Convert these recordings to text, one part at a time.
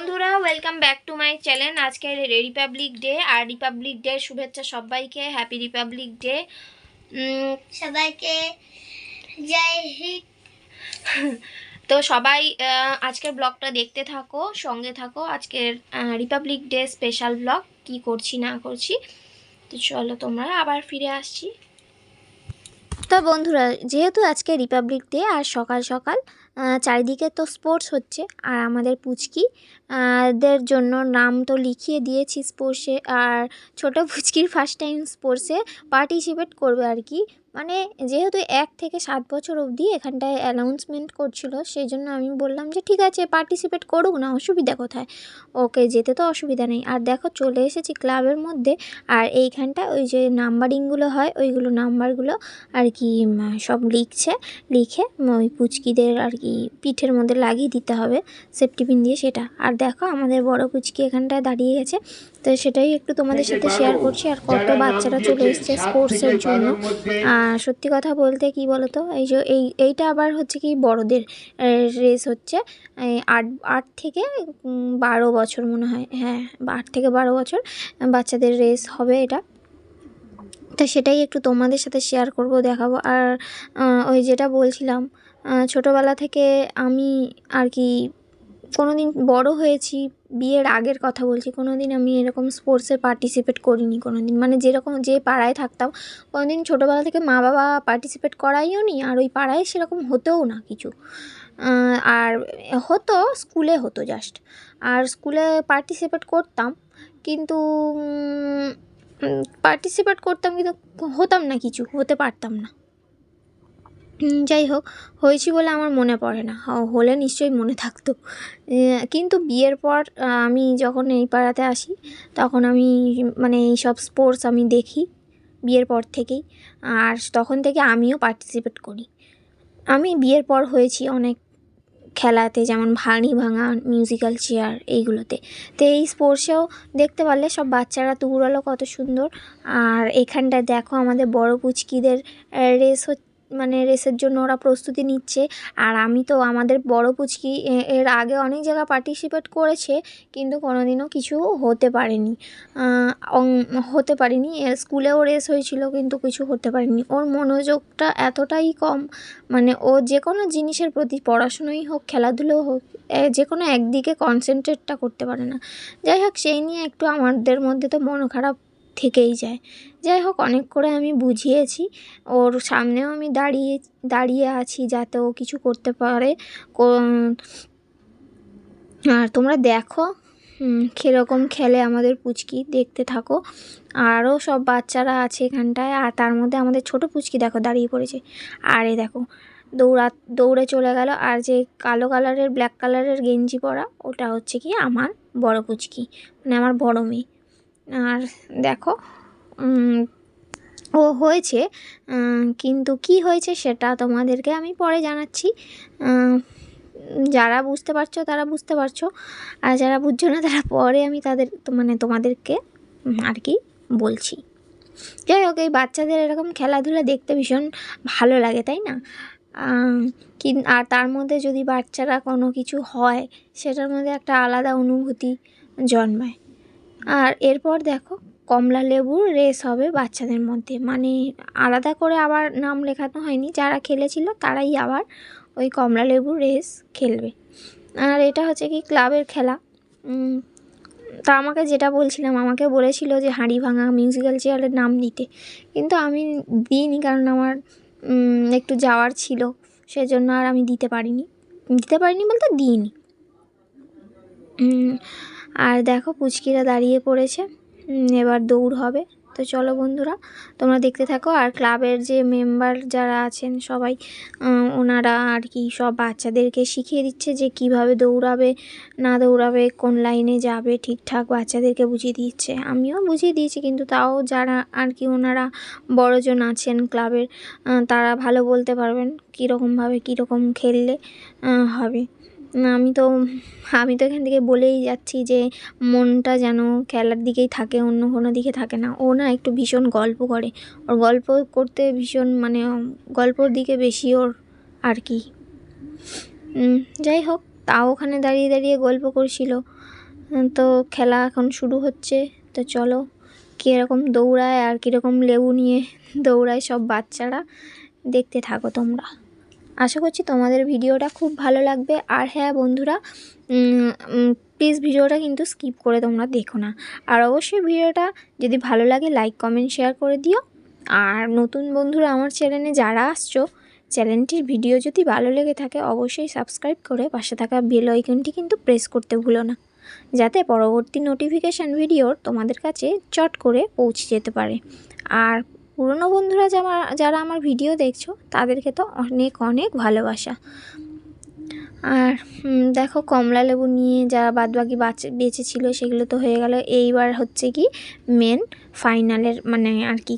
বন্ধুরা welcome back to my channel আজকে republic day আর রিপাবলিক ডে শুভেচ্ছা সবাইকে। হ্যাপি রিপাবলিক ডে সবাইকে জয় হিন্দ। তো সবাই আজকের ব্লগটা দেখতে থাকো সঙ্গে থাকো। আজকের রিপাবলিক ডে স্পেশাল ব্লগ কি করছি না করছি। তো চলো তোমরা আবার ফিরে আসছি। তো বন্ধুরা যেহেতু আজকে রিপাবলিক ডে আর সকাল সকাল চারিদিকে তো স্পোর্টস হচ্ছে, আর আমাদের পুচকি দের জন্য নাম তো লিখিয়ে দিয়েছি স্পোর্টসে, আর ছোটো পুচকির ফার্স্ট টাইম স্পোর্টসে পার্টিসিপেট করবে আর কি। মানে যেহেতু এক থেকে সাত বছর অবধি এখানটায় অ্যানাউন্সমেন্ট করছিল, সেই জন্য আমি বললাম যে, ঠিক আছে পার্টিসিপেট করুক, না অসুবিধা কোথায়? ওকে যেতে তো অসুবিধা নেই। আর দেখো, চলে এসেছি ক্লাবের মধ্যে, আর এইখানটা ওই যে নাম্বারিংগুলো হয়, ওইগুলো নাম্বারগুলো আর কি সব লিখছে, লিখে ওই পুচকিদের আর কি পিঠের মধ্যে লাগিয়ে দিতে হবে সেফটি পিন দিয়ে সেটা। আর দেখো, আমাদের বড় পুচকি এখানটায় দাঁড়িয়ে গেছে। তো সেটাই একটু তোমাদের সাথে শেয়ার করছি আর কত বাচ্চারা চলে এসছে স্পোর্টসের জন্য। আর সত্যি কথা বলতে কি বলতো এই যে এই এইটা আবার হচ্ছে কি বড়দের রেস হচ্ছে আট আট থেকে বারো বছর মনে হয় হ্যাঁ আট থেকে বারো বছর বাচ্চাদের রেস হবে এটা। তো সেটাই একটু তোমাদের সাথে শেয়ার করব দেখাবো। আর ওই যেটা বলছিলাম ছোটোবেলা থেকে আমি আর কি কোনো দিন বড়ো হয়েছি, বিয়ের আগের কথা বলছি কোনো দিন আমি এরকম স্পোর্টসে পার্টিসিপেট করিনি কোনো দিন মানে যেরকম যে পাড়ায় থাকতাম কোনো দিন ছোটোবেলা থেকে মা বাবা পার্টিসিপেট করাইও নি, আর ওই পাড়ায় সেরকম হতেও না কিছু। আর হতো স্কুলে হতো জাস্ট আর স্কুলে পার্টিসিপেট করতাম, কিন্তু পার্টিসিপেট করতাম কিন্তু হতাম না কিছু, হতে পারতাম না। যাই হোক, হয়েছি বলে আমার মনে পড়ে না। হলে নিশ্চয়ই মনে থাকতো। কিন্তু বিয়ের পর আমি যখন এই পাড়াতে আসি, তখন আমি মানে এই সব স্পোর্টস আমি দেখি বিয়ের পর থেকেই। আর তখন থেকে আমিও পার্টিসিপেট করি। আমি বিয়ের পর হয়েছি অনেক খেলাতে, যেমন ভাঙি ভাঙা মিউজিক্যাল চেয়ার এইগুলোতে। তো এই স্পোর্টসেও দেখতে পারলে সব বাচ্চারা দৌড়ালো কত সুন্দর। আর এখানটায় দেখো আমাদের বড় পুচকিদের রেস মানে রেসের জন্য ওরা প্রস্তুতি নিচ্ছে। আর আমি তো আমাদের বড় পুচকি এর আগে অনেক জায়গা পার্টিসিপেট করেছে, কিন্তু কোনোদিনও কিছু হতে পারেনি। হতে পারিনি। স্কুলেও রেস হয়েছিল, কিন্তু কিছু হতে পারেনি। ওর মনোযোগটা এতটাই কম মানে ও যে কোনো জিনিসের প্রতি পড়াশুনোই হোক, খেলাধুলো হোক যে কোনো একদিকে কনসেন্ট্রেটটা করতে পারে না। যাই হোক, সেই নিয়ে একটু আমাদের মধ্যে তো মন খারাপ থেকেই যায়। যাই হোক, অনেক করে আমি বুঝিয়েছি। ওর সামনেও আমি দাঁড়িয়ে দাঁড়িয়ে আছি যাতে ও কিছু করতে পারে। আর তোমরা দেখো কীরকম খেলে আমাদের পুচকি। দেখতে থাকো। আরও সব বাচ্চারা আছে এখানটায়। আর তার মধ্যে আমাদের ছোট পুচকি দেখো দাঁড়িয়ে পড়েছে। আর দেখো, দৌড়া, দৌড়ে চলে গেল। আর যে কালো কালারের ব্ল্যাক কালারের গেঞ্জি পরা, ওটা হচ্ছে কি আমার বড় পুচকি। মানে আমার বড় মেয়ে। আর দেখো ও হয়েছে কিন্তু কি হয়েছে সেটা তোমাদেরকে আমি পরে জানাচ্ছি। যারা বুঝতে পারছ তারা বুঝতে পারছ, আর যারা বুঝছ না তারা পরে আমি তাদের মানে তোমাদেরকে আর কি বলছি। যাই হোক, এই বাচ্চাদের এরকম খেলাধুলা দেখতে ভীষণ ভালো লাগে, তাই না? আর তার মধ্যে যদি বাচ্চারা কোনো কিছু হয়, সেটার মধ্যে একটা আলাদা অনুভূতি জন্মায়। আর এরপর দেখো, কমলা লেবুর রেস হবে বাচ্চাদের মধ্যে। মানে আলাদা করে আবার নাম লেখানো হয়নি, যারা খেলেছিল তারাই আবার ওই কমলা লেবুর রেস খেলবে। আর এটা হচ্ছে কি ক্লাবের খেলা। তা আমাকে যেটা বলছিলাম, আমাকে বলেছিল যে হাঁড়ি ভাঙা মিউজিক্যাল চেয়ারের নাম দিতে কিন্তু আমি দিইনি কারণ আমার একটু যাওয়ার ছিল, সেজন্য আর আমি দিতে পারিনি। দিতে পারিনি বলতে দিইনি। আর দেখো পুচকিরা দাঁড়িয়ে পড়েছে। এবার দৌড় হবে। তো চলো বন্ধুরা, তোমরা দেখতে থাকো। আর ক্লাবের যে মেম্বার যারা আছেন সবাই ওনারা আর কি সব বাচ্চাদেরকে শিখিয়ে দিচ্ছে যে কীভাবে দৌড়াবে, না দৌড়াবে, কোন লাইনে যাবে, ঠিকঠাক বাচ্চাদেরকে বুঝিয়ে দিচ্ছে। আমিও বুঝিয়ে দিয়েছি, কিন্তু তাও যারা আর কি ওনারা বড়জন আছেন ক্লাবের তারা ভালো বলতে পারবেন কীরকমভাবে, কীরকম খেললে হবে। আমি তো আমি তো এখান থেকে বলেই যাচ্ছি যে মনটা যেন খেলার দিকেই থাকে, অন্য কোনো দিকে থাকে না। ও না একটু ভীষণ গল্প করে। ওর গল্প করতে ভীষণ মানে গল্পর দিকে বেশি ওর আর কি। যাই হোক, তাও ওখানে দাঁড়িয়ে দাঁড়িয়ে গল্প করছিল। তো খেলা এখন শুরু হচ্ছে, তো চলো কীরকম দৌড়ায় আর কীরকম লেবু নিয়ে দৌড়ায় সব বাচ্চারা। দেখতে থাকো তোমরা। আশা করছি তোমাদের ভিডিওটা খুব ভালো লাগবে। আর হ্যাঁ বন্ধুরা প্লিজ ভিডিওটা কিন্তু স্কিপ করে তোমরা দেখো না। আর অবশ্যই ভিডিওটা যদি ভালো লাগে লাইক কমেন্ট শেয়ার করে দিও। আর নতুন বন্ধুরা আমার চ্যানেলে যারা আসছো চ্যানেলটির ভিডিও যদি ভালো লেগে থাকে, অবশ্যই সাবস্ক্রাইব করে পাশে থাকা বেল আইকনটি কিন্তু প্রেস করতে ভুলো না, যাতে পরবর্তী নোটিফিকেশান ভিডিওর তোমাদের কাছে চট করে পৌঁছে যেতে পারে। আর পুরনো বন্ধুরা যারা যারা আমার ভিডিও দেখছ, তাদেরকে তো অনেক অনেক ভালোবাসা। আর দেখো কমলা লেবু নিয়ে যারা বাদবাকি বেঁচে ছিল সেগুলো তো হয়ে গেল। এইবার হচ্ছে কি মেন ফাইনালের মানে আর কি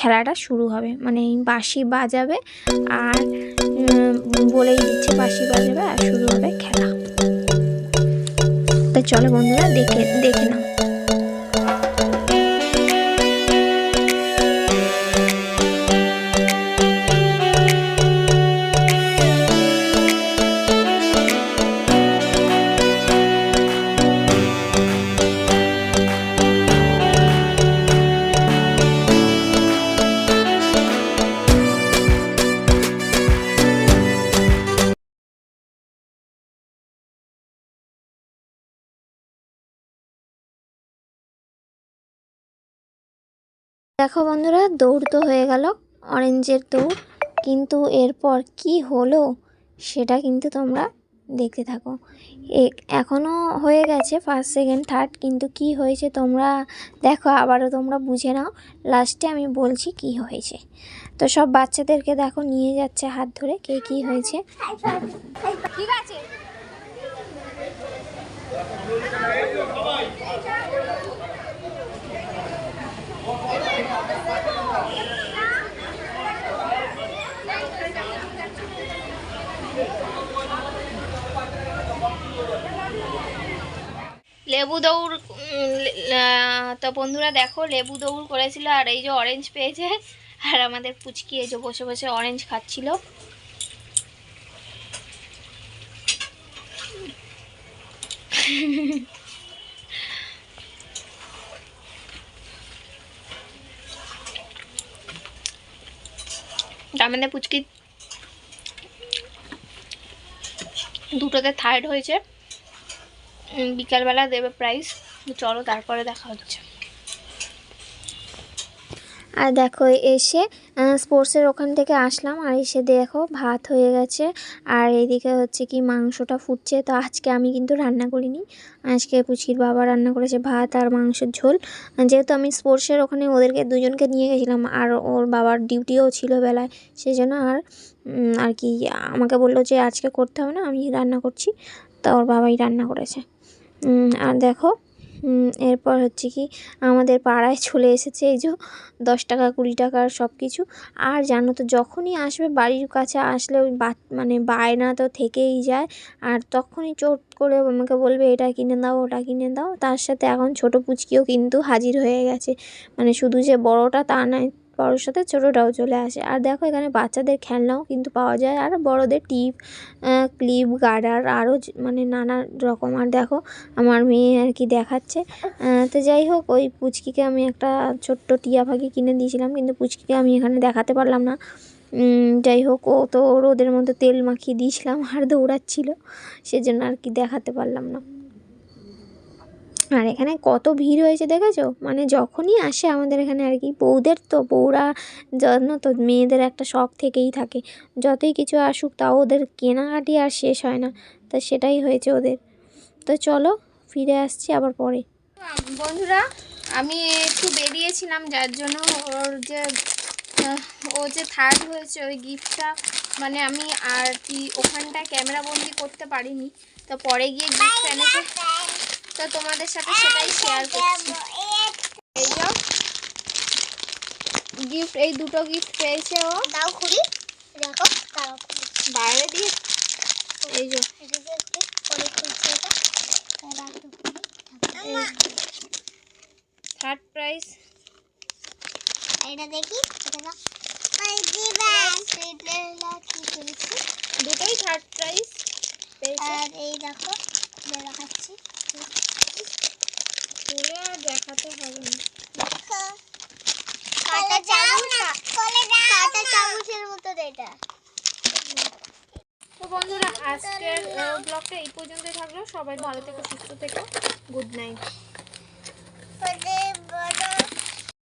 খেলাটা শুরু হবে। মানে বাঁশি বাজাবে আর বলেই দিচ্ছে বাঁশি বাজাবে আর শুরু হবে খেলা। তো চলো বন্ধুরা, দেখে দেখে নাও। দেখো বন্ধুরা, দৌড় তো হয়ে গেল, অরেঞ্জের দৌড়, কিন্তু এরপর কি হলো সেটা কিন্তু তোমরা দেখতে থাকো। এখনও হয়ে গেছে ফার্স্ট সেকেন্ড থার্ড কিন্তু কি হয়েছে তোমরা দেখো, আবারও তোমরা বুঝে নাও লাস্টে আমি বলছি কি হয়েছে। তো সব বাচ্চাদেরকে দেখো, নিয়ে যাচ্ছে হাত ধরে, কে কি হয়েছে। ঠিক আছে। লেবু দৌড় তো বন্ধুরা দেখো, লেবু দৌড় করেছিল আর এই যে অরেঞ্জ পেয়েছে, আর আমাদের পুচকি এই যে বসে বসে অরেঞ্জ খাচ্ছিল। আমাদের পুচকি দুটোতে থার্ড হয়েছে। বিকালবেলা দেবে প্রাইস চলো তারপরে দেখা হচ্ছে। আর দেখো, এসে স্পোর্টসের ওখান থেকে আসলাম। আর এসে দেখো, ভাত হয়ে গেছে। আর এদিকে হচ্ছে কি, মাংসটা ফুটছে। তো আজকে আমি কিন্তু রান্না করিনি। আজকে পুচির বাবা রান্না করেছে ভাত আর মাংসের ঝোল। যেহেতু আমি স্পোর্টসের ওখানে ওদেরকে, দুজনকে নিয়ে গেছিলাম। আর ওর বাবার ডিউটিও ছিল বেলায়। সেই জন্য আর আর কি, আমাকে বলল যে আজকে করতে হবে না, আমি রান্না করছি। তা ওর বাবাই রান্না করেছে। আর দেখো এরপর হচ্ছে কি আমাদের পাড়ায় চলে এসেছে এই যে দশ টাকা, কুড়ি টাকার সব কিছু। আর জানো তো, যখনই আসবে বাড়ির কাছে আসলে ওই বা মানে বায়না তো থেকেই যায়। আর তখনই চোট করে আমাকে বলবে, এটা কিনে দাও, ওটা কিনে দাও। তার সাথে এখন ছোটো পুচকিও কিন্তু হাজির হয়ে গেছে। মানে শুধু যে বড়টা তা নয় বড়োর সাথে ছোটোটাও চলে আসে। আর দেখো এখানে বাচ্চাদের খেলনাও কিন্তু পাওয়া যায়। আর বড়দের টিপ ক্লিপ গার্ডার আরও মানে নানা রকম। আর দেখো আমার মেয়ে আর কি দেখাচ্ছে। তো যাই হোক, ওই পুচকিকে আমি একটা ছোট্ট টিয়া পাখি কিনে দিয়েছিলাম। কিন্তু পুচকিকে আমি এখানে দেখাতে পারলাম না। যাই হোক, ও তো রোদের মধ্যে তেল মাখিয়ে দিয়েছিলাম। আর দৌড়াচ্ছিল। সেজন্য আর কি দেখাতে পারলাম না। আর এখানে কত ভিড় হয়েছে দেখেছ? মানে যখনই আসে আমাদের এখানে আর কি, বউদের তো, বউরা জন্য তো মেয়েদের একটা শখ থেকেই থাকে। যতই কিছু আসুক তাও ওদের কেনাকাটি আর শেষ হয় না, তো সেটাই হয়েছে ওদের। তো চলো, ফিরে আসছি আবার পরে। বন্ধুরা, আমি একটু বেরিয়েছিলাম যার জন্য ওর যে ও যে থার্ড হয়েছে ওই গিফটটা মানে আমি আর কি ওখানটায় ক্যামেরা বন্দি করতে পারিনি। তো পরে গিয়ে গিফট এনেছে। তো তোমাদের সাথে সেটাই শেয়ার করছি। এই যে গিফট এই দুটো গিফট পেয়েছে ও। দাও খুলি দেখো দাও খুলি। বাইরে দিয়ে। এই যে থার্ড প্রাইজ এটা দেখি দুটোই থার্ড প্রাইজ আর এই দেখো দেখাচ্ছি। খুলে আর দেখাতে হবে না। কাটা চামচ কাটা চামচের মতো এটা। তো বন্ধুরা আজকের ব্লগটা এই পর্যন্তই থাকল। সবাই ভালো থেকো সুস্থ থেকো। Good night